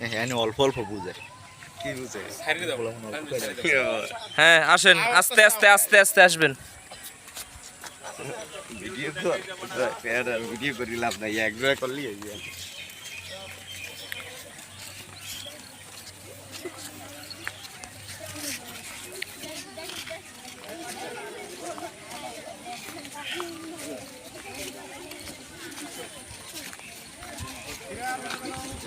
হ্যাঁ অল্প অল্প বুঝে কি বুঝে হ্যাঁ আসেন আস্তে আস্তে আস্তে আস্তে আসবেন ভিডিও কর ভিডিও করি লাভ নাই এক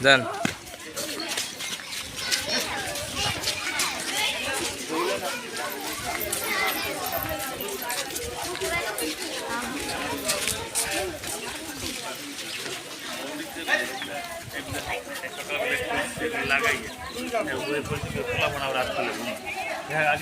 যান লাগাই